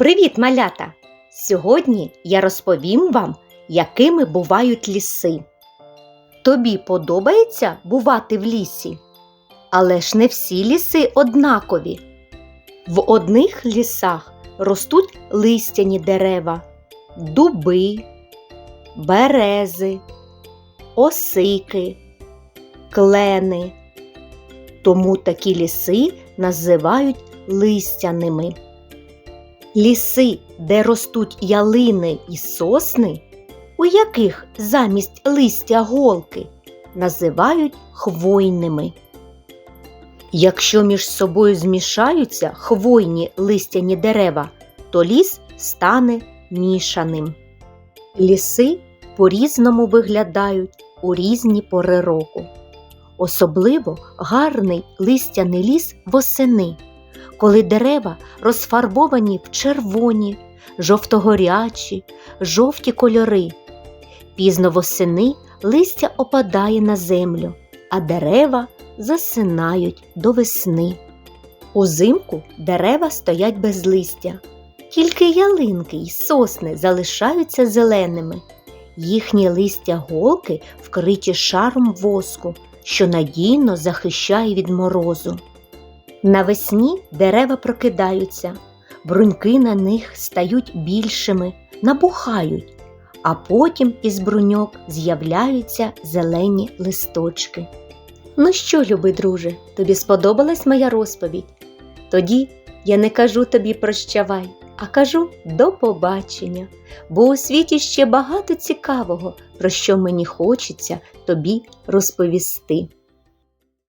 Привіт, малята! Сьогодні я розповім вам, якими бувають ліси. Тобі подобається бувати в лісі? Але ж не всі ліси однакові. В одних лісах ростуть листяні дерева, дуби, берези, осики, клени. Тому такі ліси називають листяними. Ліси, де ростуть ялини і сосни, у яких замість листя голки, називають хвойними. Якщо між собою змішаються хвойні листяні дерева, то ліс стане мішаним. Ліси по-різному виглядають у різні пори року. Особливо гарний листяний ліс восени, коли дерева розфарбовані в червоні, жовтогорячі, жовті кольори. Пізно восени листя опадає на землю, а дерева засинають до весни. Узимку дерева стоять без листя, тільки ялинки й сосни залишаються зеленими. Їхні листя голки вкриті шаром воску, що надійно захищає від морозу. Навесні дерева прокидаються, бруньки на них стають більшими, набухають, а потім із бруньок з'являються зелені листочки. Ну що, любий друже, тобі сподобалась моя розповідь? Тоді я не кажу тобі прощавай, а кажу до побачення, бо у світі ще багато цікавого, про що мені хочеться тобі розповісти.